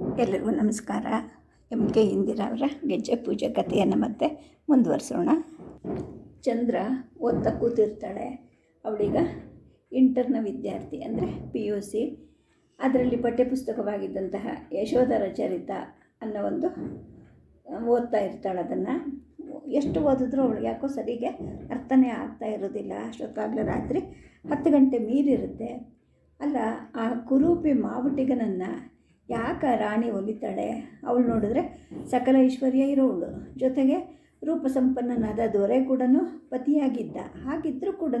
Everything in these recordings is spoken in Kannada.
ಎಲ್ಲರಿಗೂ ನಮಸ್ಕಾರ. ಎಂ ಕೆ ಇಂದಿರಾ ಅವರ ಗೆಜ್ಜೆ ಪೂಜೆ ಕಥೆಯನ್ನು ಮತ್ತೆ ಮುಂದುವರಿಸೋಣ. ಚಂದ್ರ ಓದ್ತಾ ಕೂತಿರ್ತಾಳೆ. ಅವಳೀಗ ಇಂಟರ್ನ ವಿದ್ಯಾರ್ಥಿ ಅಂದರೆ ಪಿ ಯು ಸಿ ಅದರಲ್ಲಿ ಪಠ್ಯಪುಸ್ತಕವಾಗಿದ್ದಂತಹ ಯಶೋಧರ ಚರಿತ ಅನ್ನೋ ಒಂದು ಓದ್ತಾ ಇರ್ತಾಳೆ ಅದನ್ನು. ಎಷ್ಟು ಓದಿದ್ರೂ ಅವಳಿಗೆ ಯಾಕೋ ಸರಿಗೆ ಅರ್ಥನೇ ಆಗ್ತಾ ಇರೋದಿಲ್ಲ. ಅಷ್ಟೊತ್ತಾಗಲೇ ರಾತ್ರಿ ಹತ್ತು ಗಂಟೆ ಮೀರಿರುತ್ತೆ. ಅಲ್ಲ, ಆ ಕುರೂಪಿ ಮಾವುಟಿಗನನ್ನು ಯಾಕೆ ರಾಣಿ ಒಲಿತಾಳೆ? ಅವಳು ನೋಡಿದ್ರೆ ಸಕಲ ಐಶ್ವರ್ಯ ಇರೋಳು. ಜೊತೆಗೆ ರೂಪ ಸಂಪನ್ನನಾದ ದೊರೆ ಕೂಡ ಪತಿಯಾಗಿದ್ದ. ಹಾಗಿದ್ದರೂ ಕೂಡ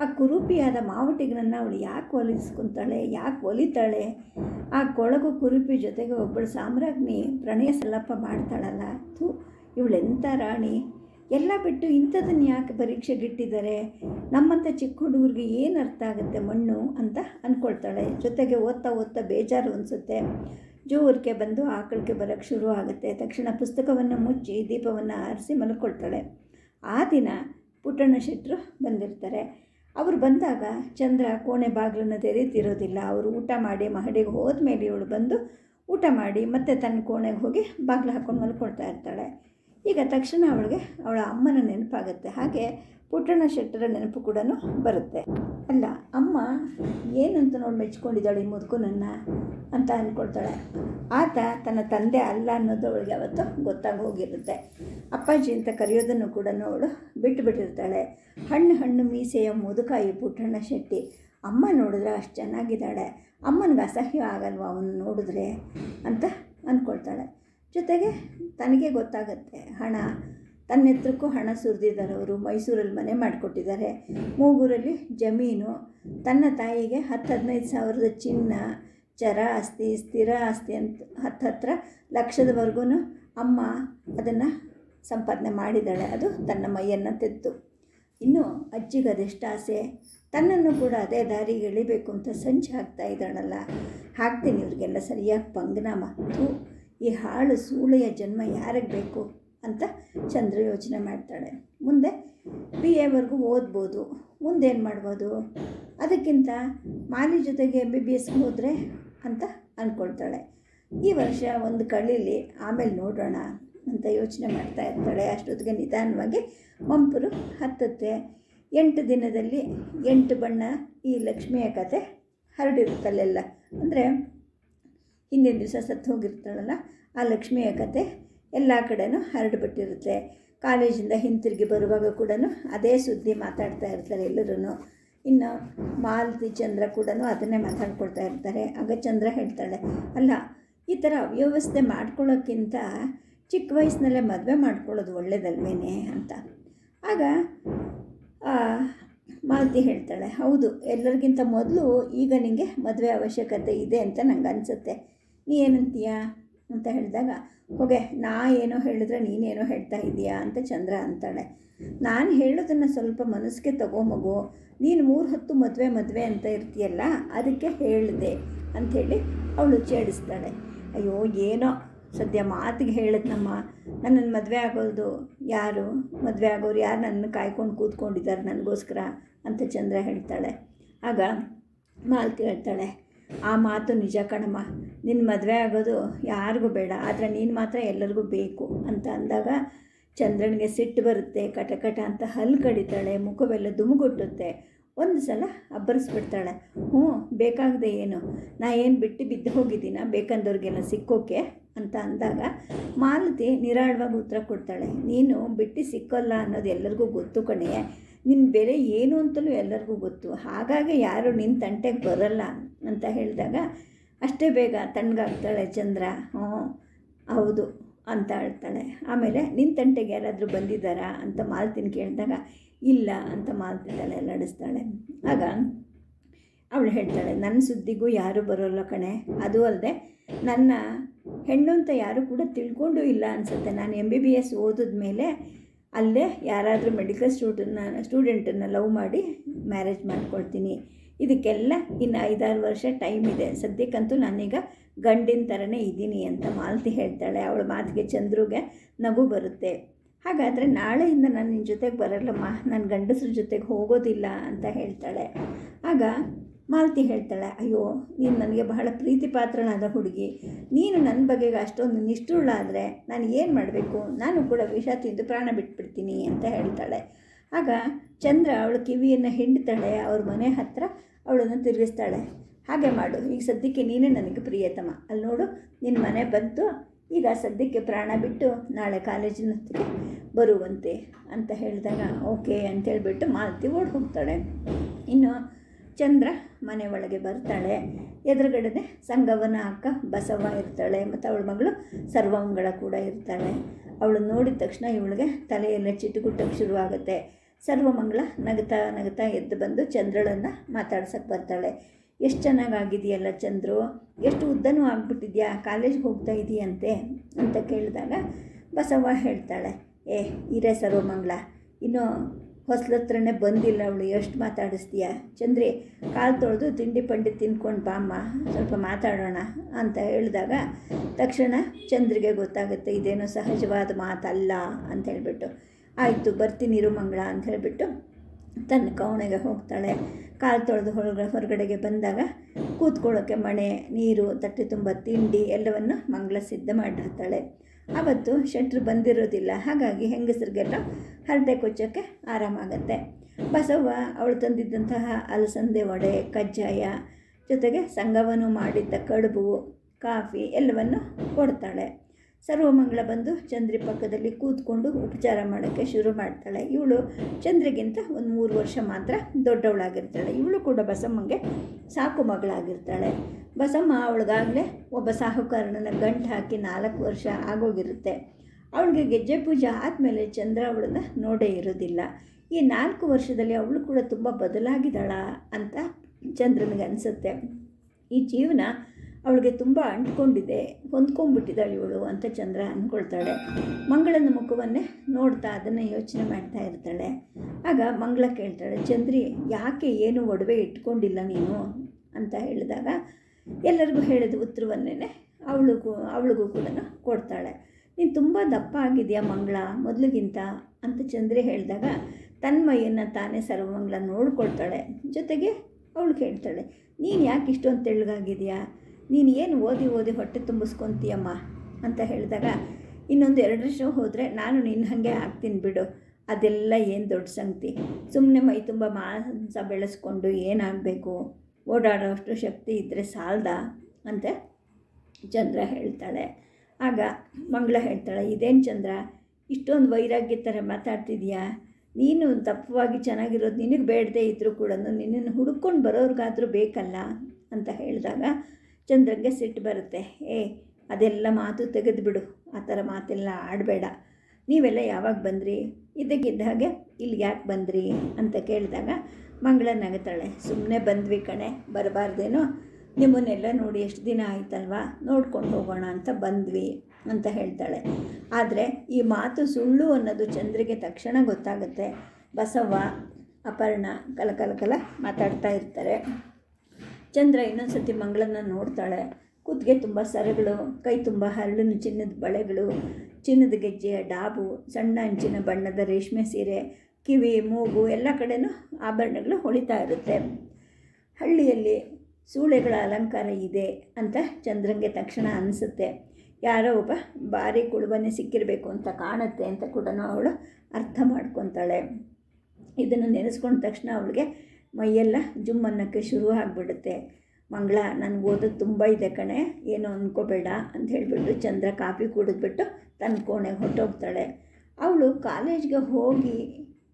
ಆ ಕುರುಪಿಯಾದ ಮಾವಟಿಗನನ್ನು ಅವಳು ಯಾಕೆ ಒಲಿಸ್ಕೊತಾಳೆ? ಯಾಕೆ ಒಲಿತಾಳೆ? ಆ ಕೊಳಗು ಕುರುಪಿ ಜೊತೆಗೆ ಒಬ್ಬಳು ಸಾಮ್ರಾಜ್ಞಿ ಪ್ರಣಯ ಸಲ್ಲಪ್ಪ ಮಾಡ್ತಾಳಲ್ಲ. ಥೂ ಇವಳೆಂಥ ರಾಣಿ? ಎಲ್ಲ ಬಿಟ್ಟು ಇಂಥದನ್ನು ಯಾಕೆ ಪರೀಕ್ಷೆಗಿಟ್ಟಿದ್ದಾರೆ? ನಮ್ಮಂಥ ಚಿಕ್ಕ ಹುಡುಗರಿಗೆ ಏನು ಅರ್ಥ ಆಗುತ್ತೆ ಮಣ್ಣು ಅಂತ ಅಂದ್ಕೊಳ್ತಾಳೆ ಜೊತೆಗೆ ಓದ್ತಾ ಓದ್ತಾ ಬೇಜಾರು ಅನಿಸುತ್ತೆ. ಜೋವರಿಗೆ ಬಂದು ಆಕಳಿಗೆ ಬರೋಕ್ಕೆ ಶುರು ಆಗುತ್ತೆ. ತಕ್ಷಣ ಪುಸ್ತಕವನ್ನು ಮುಚ್ಚಿ ದೀಪವನ್ನು ಆರಿಸಿ ಮಲ್ಕೊಳ್ತಾಳೆ. ಆ ದಿನ ಪುಟ್ಟಣ್ಣ ಶೆಟ್ಟರು ಬಂದಿರ್ತಾರೆ. ಅವರು ಬಂದಾಗ ಚಂದ್ರ ಕೋಣೆ ಬಾಗಿಲನ್ನು ತೆರೀತಿರೋದಿಲ್ಲ ಅವರು ಊಟ ಮಾಡಿ ಮಹಡಿಗೆ ಹೋದ್ಮೇಲೆ ಇವಳು ಬಂದು ಊಟ ಮಾಡಿ ಮತ್ತೆ ತನ್ನ ಕೋಣೆಗೆ ಹೋಗಿ ಬಾಗಿಲು ಹಾಕ್ಕೊಂಡು ಮಲ್ಕೊಳ್ತಾ ಇರ್ತಾಳೆ. ಈಗ ತಕ್ಷಣ ಅವಳಿಗೆ ಅವಳ ಅಮ್ಮನ ನೆನಪಾಗುತ್ತೆ. ಹಾಗೆ ಪುಟ್ಟಣ್ಣ ಶೆಟ್ಟರ ನೆನಪು ಕೂಡ ಬರುತ್ತೆ. ಅಲ್ಲ, ಅಮ್ಮ ಏನಂತ ನೋಡಿ ಮೆಚ್ಕೊಂಡಿದ್ದಾಳೆ ಈ ಮುದುಕನನ್ನು ಅಂತ ಅಂದ್ಕೊಳ್ತಾಳೆ ಆತ ತನ್ನ ತಂದೆ ಅಲ್ಲ ಅನ್ನೋದು ಅವಳಿಗೆ ಅವತ್ತು ಗೊತ್ತಾಗಿ ಹೋಗಿರುತ್ತೆ. ಅಪ್ಪಾಜಿ ಅಂತ ಕರೆಯೋದನ್ನು ಕೂಡ ಅವಳು ಬಿಟ್ಟು ಬಿಟ್ಟಿರ್ತಾಳೆ ಹಣ್ಣು ಹಣ್ಣು ಮೀಸೆಯ ಮುದುಕಾಯಿ ಪುಟ್ಟಣ್ಣ ಶೆಟ್ಟಿ. ಅಮ್ಮ ನೋಡಿದ್ರೆ ಅಷ್ಟು ಚೆನ್ನಾಗಿದ್ದಾಳೆ. ಅಮ್ಮನಿಗೆ ಅಸಹ್ಯ ಆಗಲ್ವ ಅವನು ನೋಡಿದ್ರೆ ಅಂತ ಅಂದ್ಕೊಳ್ತಾಳೆ ಜೊತೆಗೆ ತನಗೆ ಗೊತ್ತಾಗತ್ತೆ ಹಣ. ತನ್ನ ಹತ್ರಕ್ಕೂ ಹಣ ಸುರಿದಿದ್ದಾರೆ ಅವರು ಮೈಸೂರಲ್ಲಿ ಮನೆ ಮಾಡಿಕೊಟ್ಟಿದ್ದಾರೆ. ಮೂಗೂರಲ್ಲಿ ಜಮೀನು. ತನ್ನ ತಾಯಿಗೆ ಹತ್ತು ಹದಿನೈದು ಸಾವಿರದ ಚಿನ್ನ, ಚರ, ಆಸ್ತಿ, ಸ್ಥಿರ ಆಸ್ತಿ ಅಂತ ಹತ್ತು ಹತ್ರ ಲಕ್ಷದವರೆಗೂ ಅಮ್ಮ ಅದನ್ನು ಸಂಪಾದನೆ ಮಾಡಿದ್ದಾಳೆ. ಅದು ತನ್ನ ಮೈಯನ್ನು ತೆತ್ತು. ಇನ್ನು ಅಜ್ಜಿಗೆ ಅದೆಷ್ಟು ಆಸೆ? ತನ್ನನ್ನು ಕೂಡ ಅದೇ ದಾರಿಗೆ ಎಳಿಬೇಕು ಅಂತ ಸಂಚು ಹಾಕ್ತಾ ಇದ್ದಾಳಲ್ಲ. ಹಾಕ್ತೀನಿ ಇವ್ರಿಗೆಲ್ಲ ಸರಿಯಾಗಿ ಪಂಗನಾಮ. ಈ ಹಾಳು ಸೂಳೆಯ ಜನ್ಮ ಯಾರಿಗೆ ಬೇಕು ಅಂತ ಚಂದ್ರ ಯೋಚನೆ ಮಾಡ್ತಾಳೆ. ಮುಂದೆ ಬಿ ಎವರೆಗೂ ಓದ್ಬೋದು. ಮುಂದೇನು ಮಾಡ್ಬೋದು? ಅದಕ್ಕಿಂತ ಮಾಲಿ ಜೊತೆಗೆ ಎಂ ಬಿ ಬಿ ಎಸ್ಗೆ ಹೋದರೆ ಅಂತ ಅಂದ್ಕೊಳ್ತಾಳೆ ಈ ವರ್ಷ ಒಂದು ಕಳೀಲಿ, ಆಮೇಲೆ ನೋಡೋಣ ಅಂತ ಯೋಚನೆ ಮಾಡ್ತಾ ಇರ್ತಾಳೆ. ಅಷ್ಟೊತ್ತಿಗೆ ನಿಧಾನವಾಗಿ ಮಂಪರು ಹತ್ತುತ್ತೆ. ಎಂಟು ದಿನದಲ್ಲಿ ಎಂಟು ಬಣ್ಣ ಈ ಲಕ್ಷ್ಮಿಯ ಕತೆ ಹರಡಿರುತ್ತಲ್ಲೆಲ್ಲ. ಅಂದರೆ ಹಿಂದಿನ ದಿವಸ ಸತ್ತು ಹೋಗಿರ್ತಾಳಲ್ಲ, ಆ ಲಕ್ಷ್ಮಿಯ ಕತೆ ಎಲ್ಲ ಕಡೆಯೂ ಹರಡಿಬಿಟ್ಟಿರುತ್ತೆ ಕಾಲೇಜಿಂದ ಹಿಂತಿರುಗಿ ಬರುವಾಗ ಕೂಡ ಅದೇ ಸುದ್ದಿ ಮಾತಾಡ್ತಾ ಇರ್ತಾರೆ ಎಲ್ಲರೂ ಇನ್ನು ಮಾಲತಿ ಚಂದ್ರ ಕೂಡ ಅದನ್ನೇ ಮಾತಾಡ್ಕೊಳ್ತಾ ಇರ್ತಾರೆ. ಆಗ ಚಂದ್ರ ಹೇಳ್ತಾಳೆ, ಅಲ್ಲ, ಈ ಥರ ಅವ್ಯವಸ್ಥೆ ಮಾಡ್ಕೊಳ್ಳೋಕ್ಕಿಂತ ಚಿಕ್ಕ ವಯಸ್ಸಿನಲ್ಲೇ ಮದುವೆ ಮಾಡ್ಕೊಳ್ಳೋದು ಒಳ್ಳೇದಲ್ವೇನೆ? ಅಂತ. ಆಗ ಮಾಲತಿ ಹೇಳ್ತಾಳೆ, ಹೌದು, ಎಲ್ಲರಿಗಿಂತ ಮೊದಲು ಈಗ ನಿಮಗೆ ಮದುವೆ ಅವಶ್ಯಕತೆ ಇದೆ ಅಂತ ನಂಗೆ ಅನಿಸುತ್ತೆ. ನೀ ಏನಂತೀಯ ಅಂತ ಹೇಳಿದಾಗ, ಹೋಗೆ, ನಾ ಏನೋ ಹೇಳಿದ್ರೆ ನೀನೇನೋ ಹೇಳ್ತಾ ಇದ್ದೀಯಾ ಅಂತ ಚಂದ್ರ ಅಂತಾಳೆ. ನಾನು ಹೇಳೋದನ್ನು ಸ್ವಲ್ಪ ಮನಸ್ಸಿಗೆ ತಗೋ ಮಗು, ನೀನು ಮೂರು ಹತ್ತು ಮದುವೆ ಮದುವೆ ಅಂತ ಇರ್ತೀಯಲ್ಲ, ಅದಕ್ಕೆ ಹೇಳಿದೆ ಅಂಥೇಳಿ ಅವಳು ಚೇಡಿಸ್ತಾಳೆ ಅಯ್ಯೋ, ಏನೋ ಸದ್ಯ ಮಾತಿಗೆ ಹೇಳಿದ್ನಮ್ಮ ನನ್ನನ್ನು ಮದುವೆ ಆಗೋದು ಯಾರು? ಮದುವೆ ಆಗೋರು ಯಾರು ನನ್ನ ಕಾಯ್ಕೊಂಡು ಕೂತ್ಕೊಂಡಿದ್ದಾರೆ ನನಗೋಸ್ಕರ ಅಂತ ಚಂದ್ರ ಹೇಳ್ತಾಳೆ. ಆಗ ಮಾಲ್ತಿ ಹೇಳ್ತಾಳೆ ಆ ಮಾತು ನಿಜ ಕಣಮ್ಮ. ನಿನ್ನ ಮದುವೆ ಆಗೋದು ಯಾರಿಗೂ ಬೇಡ, ಆದರೆ ನೀನು ಮಾತ್ರ ಎಲ್ಲರಿಗೂ ಬೇಕು ಅಂತ ಅಂದಾಗ ಚಂದ್ರನಿಗೆ ಸಿಟ್ಟು ಬರುತ್ತೆ, ಕಟಕಟ ಅಂತ ಹಲ್ಲು ಕಡಿತಾಳೆ, ಮುಖವೆಲ್ಲ ದುಮುಗುಟ್ಟುತ್ತೆ ಒಂದು ಸಲ ಅಬ್ಬರಿಸ್ಬಿಡ್ತಾಳೆ. ಹ್ಞೂ, ಬೇಕಾಗದೆ ಏನು? ನಾ ಏನು ಬಿಟ್ಟು ಬಿದ್ದು ಹೋಗಿದ್ದೀನ? ಬೇಕಂದವ್ರಿಗೆಲ್ಲ ಸಿಕ್ಕೋಕೆ ಅಂತ ಅಂದಾಗ ಮಾಲತಿ ನಿರಾಳವಾಗಿ ಉತ್ತರ ಕೊಡ್ತಾಳೆ. ನೀನು ಬಿಟ್ಟು ಸಿಕ್ಕಲ್ಲ ಅನ್ನೋದು ಎಲ್ಲರಿಗೂ ಗೊತ್ತು ಕಣೆ. ನಿನ್ನ ಬೆಲೆ ಏನು ಅಂತಲೂ ಎಲ್ಲರಿಗೂ ಗೊತ್ತು. ಹಾಗಾಗಿ ಯಾರು ನಿನ್ನ ತಂಟೆಗೆ ಬರಲ್ಲ ಅಂತ ಹೇಳಿದಾಗ, ಅಷ್ಟೇ ಬೇಗ ತಣ್ಣಗಾಗ್ತಾಳೆ ಚಂದ್ರ. ಹ್ಞೂ, ಹೌದು ಅಂತ ಹೇಳ್ತಾಳೆ. ಆಮೇಲೆ ನಿನ್ನ ತಂಟೆಗೆ ಯಾರಾದರೂ ಬಂದಿದ್ದಾರಾ ಅಂತ ಮಾಲ್ತಿನ ಕೇಳಿದಾಗ, ಇಲ್ಲ ಅಂತ ಮಾಲ್ತಿದ್ದಾಳೆ ನಡೆಸ್ತಾಳೆ. ಆಗ ಅವಳು ಹೇಳ್ತಾಳೆ ನನ್ನ ಸುದ್ದಿಗೂ ಯಾರೂ ಬರೋಲ್ಲ ಕಣೆ. ಅದು ಅಲ್ಲದೆ ನನ್ನ ಹೆಣ್ಣು ಅಂತ ಯಾರೂ ಕೂಡ ತಿಳ್ಕೊಂಡು ಇಲ್ಲ ಅನಿಸುತ್ತೆ. ನಾನು ಎಂ ಬಿ ಬಿ ಎಸ್ ಓದಿದ ಮೇಲೆ ಅಲ್ಲೇ ಯಾರಾದರೂ ಮೆಡಿಕಲ್ ಸ್ಟೂಡೆಂಟ್ನ ಸ್ಟೂಡೆಂಟನ್ನು ಲವ್ ಮಾಡಿ ಮ್ಯಾರೇಜ್ ಮಾಡ್ಕೊಳ್ತೀನಿ. ಇದಕ್ಕೆಲ್ಲ ಇನ್ನು ಐದಾರು ವರ್ಷ ಟೈಮ್ ಇದೆ. ಸದ್ಯಕ್ಕಂತೂ ನಾನೀಗ ಗಂಡಿನ ಥರನೇ ಇದ್ದೀನಿ ಅಂತ ಮಾಲತಿ ಹೇಳ್ತಾಳೆ. ಅವಳ ಮಾತಿಗೆ ಚಂದ್ರುಗೆ ನಗು ಬರುತ್ತೆ. ಹಾಗಾದರೆ ನಾಳೆಯಿಂದ ನಾನು ನಿನ್ನ ಜೊತೆಗೆ ಬರಲ್ಲಮ್ಮ. ನಾನು ಗಂಡಸ್ರ ಜೊತೆಗೆ ಹೋಗೋದಿಲ್ಲ ಅಂತ ಹೇಳ್ತಾಳೆ. ಆಗ ಮಾಲತಿ ಹೇಳ್ತಾಳೆ, ಅಯ್ಯೋ, ನೀನು ನನಗೆ ಬಹಳ ಪ್ರೀತಿ ಪಾತ್ರನಾದ ಹುಡುಗಿ. ನೀನು ನನ್ನ ಬಗೆಗೆ ಅಷ್ಟೊಂದು ನಿಷ್ಠುರಳಾದರೆ ನಾನು ಏನು ಮಾಡಬೇಕು? ನಾನು ಕೂಡ ವಿಷ ತಿಂದು ಪ್ರಾಣ ಬಿಟ್ಬಿಡ್ತೀನಿ ಅಂತ ಹೇಳ್ತಾಳೆ. ಆಗ ಚಂದ್ರ ಅವಳು ಕಿವಿಯನ್ನು ಹಿಂಡ್ತಾಳೆ, ಅವ್ರ ಮನೆ ಹತ್ತಿರ ಅವಳನ್ನು ತಿರುಗಿಸ್ತಾಳೆ. ಹಾಗೆ ಮಾಡು, ಈಗ ಸದ್ಯಕ್ಕೆ ನೀನೇ ನನಗೆ ಪ್ರಿಯತಮ. ಅಲ್ಲಿ ನೋಡು ನಿನ್ನ ಮನೆ ಬಂತು, ಈಗ ಸದ್ಯಕ್ಕೆ ಪ್ರಾಣ ಬಿಟ್ಟು ನಾಳೆ ಕಾಲೇಜಿನ ಹತ್ತಿರ ಬರುವಂತೆ ಅಂತ ಹೇಳಿದಾಗ, ಓಕೆ ಅಂತ ಹೇಳಿಬಿಟ್ಟು ಮಾಲತಿ ಓಡ್ ಹೋಗ್ತಾಳೆ. ಇನ್ನು ಚಂದ್ರ ಮನೆ ಒಳಗೆ ಬರ್ತಾಳೆ. ಎದುರುಗಡೆ ಸಂಗವನ ಅಕ್ಕ ಬಸವ ಇರ್ತಾಳೆ ಮತ್ತು ಅವಳ ಮಗಳು ಸರ್ವಮಂಗಳ ಕೂಡ ಇರ್ತಾಳೆ. ಅವಳು ನೋಡಿದ ತಕ್ಷಣ ಇವಳಿಗೆ ತಲೆಯೆಲ್ಲ ಚಿಟುಗುಟ್ಟಕ್ಕೆ ಶುರುವಾಗುತ್ತೆ. ಸರ್ವಮಂಗಳ ನಗ್ತಾ ನಗುತ್ತಾ ಎದ್ದು ಬಂದು ಚಂದ್ರಳನ್ನು ಮಾತಾಡ್ಸಕ್ಕೆ ಬರ್ತಾಳೆ. ಎಷ್ಟು ಚೆನ್ನಾಗಾಗಿದೆಯಲ್ಲ ಚಂದ್ರು? ಎಷ್ಟು ಉದ್ದನೂ ಆಗ್ಬಿಟ್ಟಿದ್ಯಾ? ಕಾಲೇಜ್ಗೆ ಹೋಗ್ತಾ ಇದೆಯಂತೆ? ಅಂತ ಕೇಳಿದಾಗ ಬಸವ ಹೇಳ್ತಾಳೆ, ಏ, ಇರೇ ಸರ್ವಮಂಗಳ, ಇನ್ನೂ ಹೊಸ್ಲತ್ರನೇ ಬಂದಿಲ್ಲ ಅವಳು. ಎಷ್ಟು ಮಾತಾಡಿಸ್ತೀಯ? ಚಂದ್ರಿ, ಕಾಲು ತೊಳೆದು ತಿಂಡಿ ಪಂಡಿ ತಿನ್ಕೊಂಡು ಬಾಮ್ಮ ಸ್ವಲ್ಪ ಮಾತಾಡೋಣ ಅಂತ ಹೇಳಿದಾಗ ತಕ್ಷಣ ಚಂದ್ರಿಗೆ ಗೊತ್ತಾಗುತ್ತೆ ಇದೇನೋ ಸಹಜವಾದ ಮಾತಲ್ಲ ಅಂತ ಹೇಳಿಬಿಟ್ಟು. ಆಯಿತು, ಬರ್ತೀನಿ ಇರು ಮಂಗಳ ಅಂತ ಹೇಳಿಬಿಟ್ಟು ತನ್ನ ಕವಣೆಗೆ ಹೋಗ್ತಾಳೆ. ಕಾಲು ತೊಳೆದು ಹೊರಗಡೆ ಹೊರಗಡೆಗೆ ಬಂದಾಗ ಕೂತ್ಕೊಳ್ಳೋಕ್ಕೆ ಮಣೆ, ನೀರು, ತಟ್ಟೆ ತುಂಬ, ತಿಂಡಿ ಎಲ್ಲವನ್ನು ಮಂಗಳ ಸಿದ್ಧ ಮಾಡಿರ್ತಾಳೆ. ಆವತ್ತು ಶೆಟ್ರು ಬಂದಿರೋದಿಲ್ಲ. ಹಾಗಾಗಿ ಹೆಂಗಸರಿಗೆಲ್ಲ ಹರಟೆ ಕೊಚ್ಚೋಕ್ಕೆ ಆರಾಮಾಗತ್ತೆ ಬಸವ್ವ ಅವಳು ತಂದಿದ್ದಂತಹ ಅಲಸಂದೆ ವಡೆ, ಕಜ್ಜಾಯ, ಜೊತೆಗೆ ಸಂಘವನ್ನು ಮಾಡಿದ್ದ ಕಡುಬು, ಕಾಫಿ ಎಲ್ಲವನ್ನು ಕೊಡ್ತಾಳೆ. ಸರ್ವಮಂಗಳ ಬಂದು ಚಂದ್ರಿ ಪಕ್ಕದಲ್ಲಿ ಕೂತ್ಕೊಂಡು ಉಪಚಾರ ಮಾಡೋಕ್ಕೆ ಶುರು ಮಾಡ್ತಾಳೆ. ಇವಳು ಚಂದ್ರಿಗಿಂತ ಒಂದು ಮೂರು ವರ್ಷ ಮಾತ್ರ ದೊಡ್ಡವಳಾಗಿರ್ತಾಳೆ. ಇವಳು ಕೂಡ ಬಸಮ್ಮಂಗೆ ಸಾಕು ಮಗಳಾಗಿರ್ತಾಳೆ. ಬಸಮ್ಮ ಅವಳಿಗಾಗಲೇ ಒಬ್ಬ ಸಾಹುಕಾರನನ್ನು ಗಂಟು ಹಾಕಿ ನಾಲ್ಕು ವರ್ಷ ಆಗೋಗಿರುತ್ತೆ. ಅವಳಿಗೆ ಗೆಜ್ಜೆ ಪೂಜೆ ಆದಮೇಲೆ ಚಂದ್ರ ಅವಳನ್ನ ನೋಡೇ ಇರೋದಿಲ್ಲ. ಈ ನಾಲ್ಕು ವರ್ಷದಲ್ಲಿ ಅವಳು ಕೂಡ ತುಂಬ ಬದಲಾಗಿದ್ದಾಳ ಅಂತ ಚಂದ್ರನಿಗೆ ಅನಿಸುತ್ತೆ. ಈ ಜೀವನ ಅವಳಿಗೆ ತುಂಬ ಅಂಟ್ಕೊಂಡಿದೆ. ಹೊಂದ್ಕೊಂಡ್ಬಿಟ್ಟಿದ್ದಾಳೆ ಇವಳು ಅಂತ ಚಂದ್ರ ಅಂದ್ಕೊಳ್ತಾಳೆ ಮಂಗಳನ ಮುಖವನ್ನೇ ನೋಡ್ತಾ ಅದನ್ನು ಯೋಚನೆ ಮಾಡ್ತಾ ಇರ್ತಾಳೆ. ಆಗ ಮಂಗಳ ಕೇಳ್ತಾಳೆ, ಚಂದ್ರಿ, ಯಾಕೆ ಏನು ಒಡವೆ ಇಟ್ಕೊಂಡಿಲ್ಲ ನೀನು? ಅಂತ ಹೇಳಿದಾಗ, ಎಲ್ಲರಿಗೂ ಹೇಳಿದ ಉತ್ತರವನ್ನೇ ಅವಳಿಗೂ ಅವಳಿಗೂ ಕೂಡ ಕೊಡ್ತಾಳೆ. ನೀನು ತುಂಬ ದಪ್ಪ ಆಗಿದೆಯಾ ಮಂಗಳ, ಮೊದಲಿಗಿಂತ? ಅಂತ ಚಂದ್ರಿ ಹೇಳಿದಾಗ ತನ್ನ ಮೈಯನ್ನು ತಾನೇ ಸರ್ವಮಂಗಳ ನೋಡ್ಕೊಳ್ತಾಳೆ. ಜೊತೆಗೆ ಅವಳು ಕೇಳ್ತಾಳೆ, ನೀನು ಯಾಕೆ ಇಷ್ಟೊಂದು ತೆಳ್ಳಗಾಗಿದೆಯಾ? ನೀನು ಏನು ಓದಿ ಓದಿ ಹೊಟ್ಟೆ ತುಂಬಿಸ್ಕೊತೀಯಮ್ಮ? ಅಂತ ಹೇಳಿದಾಗ, ಇನ್ನೊಂದು ಎರಡು ವರ್ಷ ಹೋದರೆ ನಾನು ನಿನ್ನ ಹಾಗೆ ಆಗ್ತೀನಿ ಬಿಡು. ಅದೆಲ್ಲ ಏನು ದೊಡ್ಡ ಸಂಗತಿ? ಸುಮ್ಮನೆ ಮೈ ತುಂಬ ಮಾಂಸ ಬೆಳೆಸ್ಕೊಂಡು ಏನಾಗಬೇಕು? ಓಡಾಡೋಷ್ಟು ಶಕ್ತಿ ಇದ್ದರೆ ಸಾಲದ? ಅಂತ ಚಂದ್ರ ಹೇಳ್ತಾಳೆ. ಆಗ ಮಂಗಳ ಹೇಳ್ತಾಳೆ, ಇದೇನು ಚಂದ್ರ? ಇಷ್ಟೊಂದು ವೈರಾಗ್ಯ ಥರ ಮಾತಾಡ್ತಿದ್ಯಾ? ನೀನು ತಪ್ಪವಾಗಿ ಚೆನ್ನಾಗಿರೋದು ನಿನಗೆ ಬೇಡದೇ ಇದ್ದರೂ ಕೂಡ ನಿನ್ನನ್ನು ಹುಡ್ಕೊಂಡು ಬರೋರಿಗಾದರೂ ಬೇಕಲ್ಲ? ಅಂತ ಹೇಳಿದಾಗ ಚಂದ್ರನಿಗೆ ಸಿಟ್ಟು ಬರುತ್ತೆ. ಏ, ಅದೆಲ್ಲ ಮಾತು ತೆಗೆದುಬಿಡು ಆ ಥರ ಮಾತೆಲ್ಲ ಆಡಬೇಡ. ನೀವೆಲ್ಲ ಯಾವಾಗ ಬಂದ್ರಿ? ಇದ್ದಕ್ಕಿದ್ದ ಹಾಗೆ ಇಲ್ಲಿಗೆ ಯಾಕೆ ಬಂದ್ರಿ ಅಂತ ಕೇಳಿದಾಗ ಮಂಗಳ ನಗತಾಳೆ. ಸುಮ್ಮನೆ ಬಂದ್ವಿ ಕಣೆ, ಬರಬಾರ್ದೇನೋ? ನಿಮ್ಮನ್ನೆಲ್ಲ ನೋಡಿ ಎಷ್ಟು ದಿನ ಆಯ್ತಲ್ವಾ? ನೋಡ್ಕೊಂಡು ಹೋಗೋಣ ಅಂತ ಬಂದ್ವಿ ಅಂತ ಹೇಳ್ತಾಳೆ. ಆದರೆ ಈ ಮಾತು ಸುಳ್ಳು ಅನ್ನೋದು ಚಂದ್ರಿಗೆ ತಕ್ಷಣ ಗೊತ್ತಾಗುತ್ತೆ. ಬಸವ್ವ ಅಪರ್ಣ ಕಲಕಲಕಲ ಕಲ ಕಲ ಮಾತಾಡ್ತಾ ಇರ್ತಾರೆ. ಚಂದ್ರ ಇನ್ನೊಂದ್ಸತಿ ಮಂಗಳನ್ನ ನೋಡ್ತಾಳೆ. ಕುತ್ತಿಗೆ ತುಂಬ ಸರಗಳು, ಕೈ ತುಂಬ ಹರಳಿನ ಚಿನ್ನದ ಬಳೆಗಳು, ಚಿನ್ನದ ಗೆಜ್ಜೆಯ ಡಾಬು, ಸಣ್ಣ ಅಂಚಿನ ಬಣ್ಣದ ರೇಷ್ಮೆ ಸೀರೆ, ಕಿವಿ, ಮೂಗು ಎಲ್ಲ ಕಡೆಯೂ ಆಭರಣಗಳು ಹೊಳಿತಾ ಇರುತ್ತೆ. ಹಳ್ಳಿಯಲ್ಲಿ ಸೂಳೆಗಳ ಅಲಂಕಾರ ಇದೆ ಅಂತ ಚಂದ್ರಂಗೆ ತಕ್ಷಣ ಅನಿಸುತ್ತೆ. ಯಾರೋ ಒಬ್ಬ ಭಾರಿ ಕುಳುಬನೆ ಸಿಕ್ಕಿರಬೇಕು ಅಂತ ಕಾಣುತ್ತೆ ಅಂತ ಕೂಡ ಅವಳು ಅರ್ಥ ಮಾಡ್ಕೊತಾಳೆ. ಇದನ್ನು ನೆನೆಸ್ಕೊಂಡ ತಕ್ಷಣ ಅವಳಿಗೆ ಮೈಯೆಲ್ಲ ಜುಮ್ ಅನ್ನೋಕ್ಕೆ ಶುರು ಆಗಿಬಿಡುತ್ತೆ. ಮಂಗಳ, ನನಗೆ ಓದೋದು ತುಂಬ ಇದೆ ಕಣೆ, ಏನು ಅಂದ್ಕೋಬೇಡ ಅಂತ ಹೇಳಿಬಿಟ್ಟು ಚಂದ್ರ ಕಾಫಿ ಕುಡಿದ್ಬಿಟ್ಟು ತನ್ನ ಕೋಣೆಗೆ ಹೊಟ್ಟೋಗ್ತಾಳೆ ಅವಳು ಕಾಲೇಜ್ಗೆ ಹೋಗಿ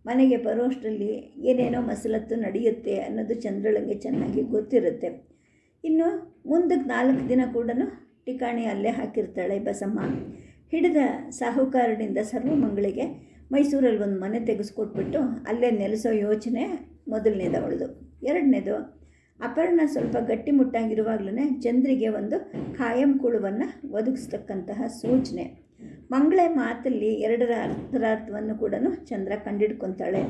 ಮನೆಗೆ ಬರೋಷ್ಟರಲ್ಲಿ ಏನೇನೋ ಮಸಲತ್ತು ನಡೆಯುತ್ತೆ ಅನ್ನೋದು ಚಂದ್ರಳಿಗೆ ಚೆನ್ನಾಗಿ ಗೊತ್ತಿರುತ್ತೆ. ಇನ್ನು ಮುಂದಕ್ಕೆ ನಾಲ್ಕು ದಿನ ಕೂಡ ಠಿಕಾಣಿ ಅಲ್ಲೇ ಹಾಕಿರ್ತಾಳೆ ಬಸಮ್ಮ. ಹಿಡಿದ ಸಾಹುಕಾರನಿಂದ ಸರ್ವಮಂಗಳಿಗೆ ಮೈಸೂರಲ್ಲಿ ಒಂದು ಮನೆ ತೆಗೆಸ್ಕೊಟ್ಬಿಟ್ಟು ಅಲ್ಲೇ ನೆಲೆಸೋ ಯೋಚನೆ ಮೊದಲನೇದು ಅವಳದು ಎರಡನೇದು, ಅಪರ್ಣ ಸ್ವಲ್ಪ ಗಟ್ಟಿಮುಟ್ಟಾಗಿರುವಾಗಲೇ ಚಂದ್ರಿಗೆ ಒಂದು ಖಾಯಂ ಕುಳುವನ್ನು ಒದಗಿಸ್ತಕ್ಕಂತಹ ಸೂಚನೆ. ಮಂಗಳ ಮಾತಲ್ಲಿ ಎರಡರ ಅರ್ಥರಾರ್ಥವನ್ನು ಕೂಡ ಚಂದ್ರ ಕಂಡಿಡ್ಕೊತಾಳೆ.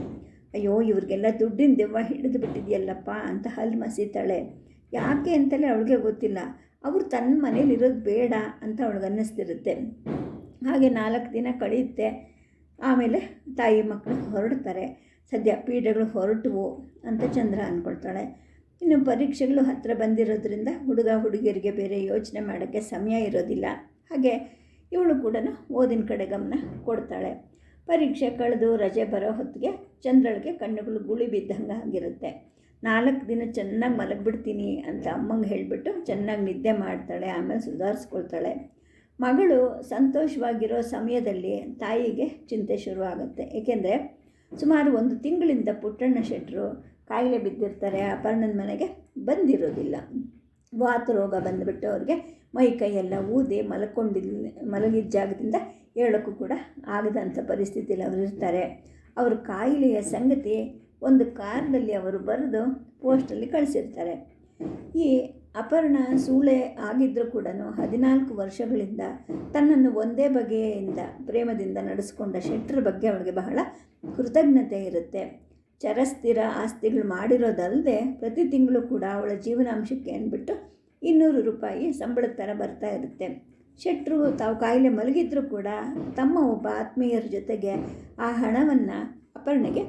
ಅಯ್ಯೋ, ಇವ್ರಿಗೆಲ್ಲ ದುಡ್ಡಿನ ದೆವ್ವ ಹಿಡಿದು ಬಿಟ್ಟಿದೆಯಲ್ಲಪ್ಪ ಅಂತ ಹಲ್ಲು ಮಸೀತಾಳೆ. ಯಾಕೆ ಅಂತಲೇ ಅವಳಿಗೆ ಗೊತ್ತಿಲ್ಲ. ಅವರು ತನ್ನ ಮನೇಲಿ ಇರೋದು ಬೇಡ ಅಂತ ಅವಳಿಗೆ ಅನ್ನಿಸ್ತಿರುತ್ತೆ. ಹಾಗೆ ನಾಲ್ಕು ದಿನ ಕಳೆಯುತ್ತೆ. ಆಮೇಲೆ ತಾಯಿ ಮಕ್ಕಳು ಹೊರಡ್ತಾರೆ. ಸದ್ಯ ಪೀಡೆಗಳು ಹೊರಟುವು ಅಂತ ಚಂದ್ರ ಅಂದ್ಕೊಳ್ತಾಳೆ ಇನ್ನು ಪರೀಕ್ಷೆಗಳು ಹತ್ತಿರ ಬಂದಿರೋದ್ರಿಂದ ಹುಡುಗ ಹುಡುಗಿಯರಿಗೆ ಬೇರೆ ಯೋಚನೆ ಮಾಡೋಕ್ಕೆ ಸಮಯ ಇರೋದಿಲ್ಲ. ಹಾಗೆ ಇವಳು ಕೂಡ ಓದಿನ ಕಡೆ ಗಮನ ಕೊಡ್ತಾಳೆ. ಪರೀಕ್ಷೆ ಕಳೆದು ರಜೆ ಬರೋ ಹೊತ್ತಿಗೆ ಚಂದ್ರಳಿಗೆ ಕಣ್ಣುಗಳು ಗುಳಿ ಬಿದ್ದಂಗೆ ಆಗಿರುತ್ತೆ. ನಾಲ್ಕು ದಿನ ಚೆನ್ನಾಗಿ ಮಲಗಿಬಿಡ್ತೀನಿ ಅಂತ ಅಮ್ಮಂಗೆ ಹೇಳಿಬಿಟ್ಟು ಚೆನ್ನಾಗಿ ನಿದ್ದೆ ಮಾಡ್ತಾಳೆ, ಆಮೇಲೆ ಸುಧಾರಿಸ್ಕೊಳ್ತಾಳೆ. ಮಗಳು ಸಂತೋಷವಾಗಿರೋ ಸಮಯದಲ್ಲಿ ತಾಯಿಗೆ ಚಿಂತೆ ಶುರುವಾಗುತ್ತೆ. ಏಕೆಂದರೆ ಸುಮಾರು ಒಂದು ತಿಂಗಳಿಂದ ಪುಟ್ಟಣ್ಣ ಶೆಟ್ಟರು ಕಾಯಿಲೆ ಬಿದ್ದಿರ್ತಾರೆ, ಅಪರ್ಣನ ಮನೆಗೆ ಬಂದಿರೋದಿಲ್ಲ. ವಾತ ರೋಗ ಬಂದುಬಿಟ್ಟು ಅವ್ರಿಗೆ ಮೈ ಕೈಯೆಲ್ಲ ಊದಿ ಮಲ್ಕೊಂಡಿಲ್ಲ ಮಲಗಿದ ಜಾಗದಿಂದ ಹೇಳೋಕ್ಕೂ ಕೂಡ ಆಗದಂಥ ಪರಿಸ್ಥಿತಿಯಲ್ಲಿ ಅವರು ಇರ್ತಾರೆ. ಅವ್ರ ಕಾಯಿಲೆಯ ಸಂಗತಿ ಒಂದು ಕಾರ್ನಲ್ಲಿ ಅವರು ಬರೆದು ಪೋಸ್ಟಲ್ಲಿ ಕಳಿಸಿರ್ತಾರೆ. ಈ ಅಪರ್ಣ ಸೂಳೆ ಆಗಿದ್ದರೂ ಕೂಡ ಹದಿನಾಲ್ಕು ವರ್ಷಗಳಿಂದ ತನ್ನನ್ನು ಒಂದೇ ಬಗೆಯಿಂದ, ಪ್ರೇಮದಿಂದ ನಡೆಸ್ಕೊಂಡ ಶೆಟ್ಟರ ಬಗ್ಗೆ ಅವಳಿಗೆ ಬಹಳ ಕೃತಜ್ಞತೆ ಇರುತ್ತೆ. ಚರಸ್ಥಿರ ಆಸ್ತಿಗಳು ಮಾಡಿರೋದಲ್ಲದೆ ಪ್ರತಿ ತಿಂಗಳು ಕೂಡ ಅವಳ ಜೀವನಾಂಶಕ್ಕೆ ಅಂದ್ಬಿಟ್ಟು ಇನ್ನೂರು ರೂಪಾಯಿ ಸಂಬಳದ ಥರ ಬರ್ತಾ ಇರುತ್ತೆ. ಶೆಟ್ಟರು ತಾವು ಕಾಯಿಲೆ ಮಲಗಿದ್ರು ಕೂಡ ತಮ್ಮ ಒಬ್ಬ ಆತ್ಮೀಯರ ಜೊತೆಗೆ ಆ ಹಣವನ್ನು ಅಪರ್ಣೆಗೆ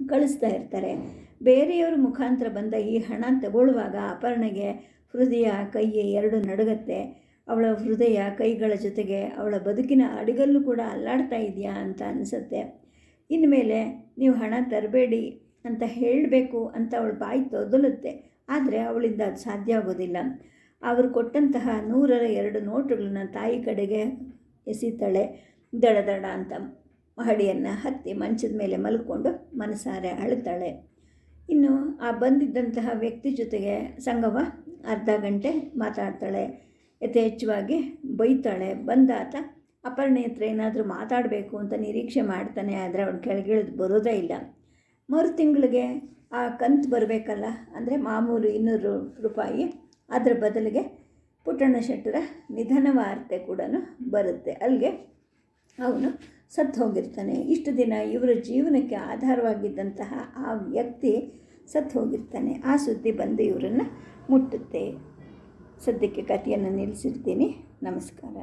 ಕಳಿಸ್ತಾ ಇರ್ತಾರೆ. ಬೇರೆಯವರ ಮುಖಾಂತರ ಬಂದ ಈ ಹಣ ತಗೊಳ್ಳುವಾಗ ಅಪರ್ಣೆಗೆ ಹೃದಯ ಕೈ ಎರಡು ನಡುಗತ್ತೆ. ಅವಳ ಹೃದಯ ಕೈಗಳ ಜೊತೆಗೆ ಅವಳ ಬದುಕಿನ ಅಡಿಗಲ್ಲು ಕೂಡ ಅಲ್ಲಾಡ್ತಾ ಇದೆಯಾ ಅಂತ ಅನಿಸುತ್ತೆ. ಇನ್ಮೇಲೆ ನೀವು ಹಣ ತರಬೇಡಿ ಅಂತ ಹೇಳಬೇಕು ಅಂತ ಅವಳ ಬಾಯಿ ತೊದಲುತ್ತೆ. ಆದರೆ ಅವಳಿಂದ ಅದು ಸಾಧ್ಯ ಆಗೋದಿಲ್ಲ. ಅವರು ಕೊಟ್ಟಂತಹ ನೂರರ ಎರಡು ನೋಟುಗಳನ್ನ ತಾಯಿ ಕಡೆಗೆ ಎಸಿತಾಳೆ. ದಡ ದಡ ಅಂತ ಮಹಡಿಯನ್ನು ಹತ್ತಿ ಮಂಚದ ಮೇಲೆ ಮಲ್ಕೊಂಡು ಮನಸಾರೆ ಅಳುತ್ತಾಳೆ. ಇನ್ನು ಆ ಬಂದಿದ್ದಂತಹ ವ್ಯಕ್ತಿ ಜೊತೆಗೆ ಸಂಗವ ಅರ್ಧ ಗಂಟೆ ಮಾತಾಡ್ತಾಳೆ. ಯಥೇಚ್ಛವಾಗಿ ಬೈತಾಳೆ. ಬಂದಾತ ಅಪರ್ಣೆ ಹತ್ರ ಏನಾದರೂ ಮಾತಾಡಬೇಕು ಅಂತ ನಿರೀಕ್ಷೆ ಮಾಡ್ತಾನೆ, ಆದರೆ ಅವಳು ಕೆಳಗಿಳಿದು ಬರೋದೇ ಇಲ್ಲ. ಮರು ತಿಂಗಳಿಗೆ ಆ ಕಂತು ಬರಬೇಕಲ್ಲ, ಅಂದರೆ ಮಾಮೂಲು ಇನ್ನೂರು ರೂಪಾಯಿ. ಅದರ ಬದಲಿಗೆ ಪುಟ್ಟಣ್ಣ ಶೆಟ್ಟರ ನಿಧನ ವಾರ್ತೆ ಕೂಡ ಬರುತ್ತೆ. ಅಲ್ಲಿಗೆ ಅವನು ಸತ್ತು ಹೋಗಿರ್ತಾನೆ. ಇಷ್ಟು ದಿನ ಇವರ ಜೀವನಕ್ಕೆ ಆಧಾರವಾಗಿದ್ದಂತಹ ಆ ವ್ಯಕ್ತಿ ಸತ್ತು ಹೋಗಿರ್ತಾನೆ. ಆ ಸುದ್ದಿ ಬಂದು ಇವರನ್ನು ಮುಟ್ಟುತ್ತೆ. ಸದ್ಯಕ್ಕೆ ಕಥೆಯನ್ನು ನಿಲ್ಲಿಸಿರ್ತೀನಿ ನಮಸ್ಕಾರ.